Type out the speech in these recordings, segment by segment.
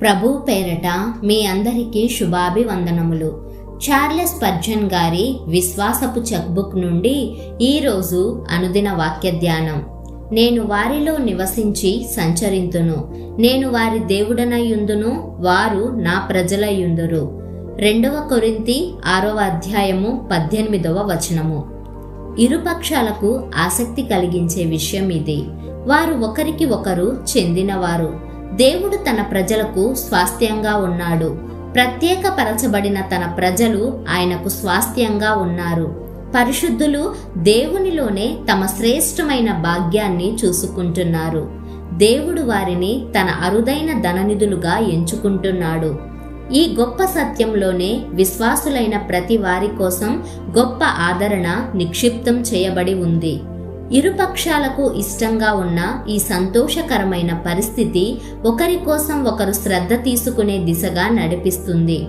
ప్రభు పేరట మీ అందరికీ శుభాభివందనములు. చార్లెస్ పర్జన్ గారి విశ్వాసపు చెక్బుక్ నుండి ఈరోజు అనుదిన వాక్య ధ్యానం. నేను వారిలో నివసించి సంచరింతును. నేను వారి దేవుడనయుందును వారు నా ప్రజలయుందురు రెండవ కొరింతి ఆరవ అధ్యాయము పద్దెనిమిదవ వచనము. ఇరుపక్షాలకు ఆసక్తి కలిగించే విషయం ఇది. వారు ఒకరికి ఒకరు చెందినవారు. దేవుడు తన ప్రజలకు స్వాస్థ్యంగా ఉన్నాడు. ప్రత్యేకపరచబడిన తన ప్రజలు ఆయనకు స్వాస్థ్యంగా ఉన్నారు. పరిశుద్ధులు దేవునిలోనే తమ శ్రేష్టమైన భాగ్యాన్ని చూసుకుంటున్నారు. దేవుడు వారిని తన అరుదైన ధననిధులుగా ఎంచుకుంటున్నాడు. ఈ గొప్ప సత్యంలోనే విశ్వాసులైన ప్రతి వారి కోసం గొప్ప ఆదరణ నిక్షిప్తం చేయబడి ఉంది. ఇరుపక్షాలకు ఇష్టంగా ఉన్న ఈ సంతోషకరమైన పరిస్థితి ఒకరి కోసం ఒకరు శ్రద్ధ తీసుకునే దిశగా నడిపిస్తుంది.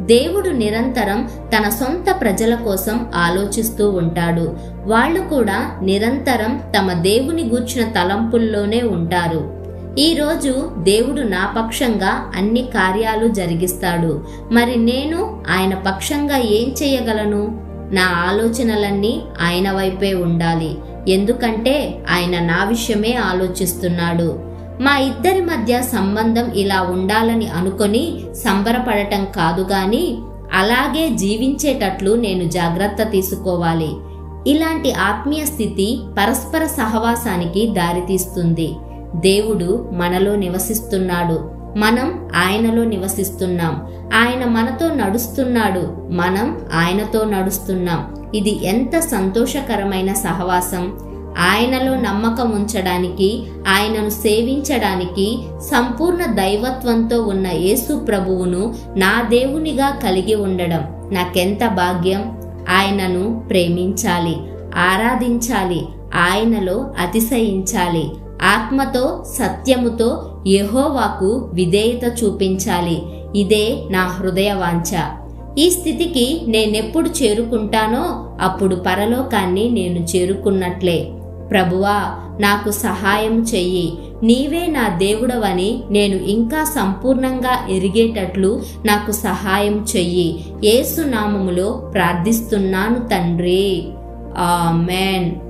దేవుడు నిరంతరం తన సొంత ప్రజల కోసం ఆలోచిస్తూ ఉంటాడు. వాళ్ళు కూడా నిరంతరం తమ దేవుని గూర్చిన తలంపుల్లోనే ఉంటారు. ఈరోజు దేవుడు నా పక్షంగా అన్ని కార్యాలు జరిగిస్తాడు. మరి నేను ఆయన పక్షంగా ఏం చేయగలను? నా ఆలోచనలన్నీ ఆయన వైపే ఉండాలి. ఎందుకంటే ఆయన నా విషయమే ఆలోచిస్తున్నాడు. మా ఇద్దరి మధ్య సంబంధం ఇలా ఉండాలని అనుకొని సంబరపడటం కాదు గాని అలాగే జీవించేటట్లు నేను జాగ్రత్త తీసుకోవాలి. ఇలాంటి ఆత్మీయ స్థితి పరస్పర సహవాసానికి దారితీస్తుంది. దేవుడు మనలో నివసిస్తున్నాడు. మనం ఆయనలో నివసిస్తున్నాం. ఆయన మనతో నడుస్తున్నాడు. మనం ఆయనతో నడుస్తున్నాం. ఇది ఎంత సంతోషకరమైన సహవాసం. ఆయనలో నమ్మకం ఉంచడానికి ఆయనను సేవించడానికి సంపూర్ణ దైవత్వంతో ఉన్న యేసు ప్రభువును నా దేవునిగా కలిగి ఉండడం నాకెంత భాగ్యం. ఆయనను ప్రేమించాలి ఆరాధించాలి ఆయనలో అతిశయించాలి ఆత్మతో సత్యముతో యెహోవాకు విధేయత చూపించాలి. ఇదే నా హృదయ వాంఛ ఈ స్థితికి నేనెప్పుడు చేరుకుంటానో అప్పుడు పరలోకాన్ని నేను చేరుకున్నట్లే. ప్రభువా నాకు సహాయం చెయ్యి. నీవే నా దేవుడవని నేను ఇంకా సంపూర్ణంగా ఎరిగేటట్లు నాకు సహాయం చెయ్యి. ఏసునామములో ప్రార్థిస్తున్నాను తండ్రి. ఆమెన్.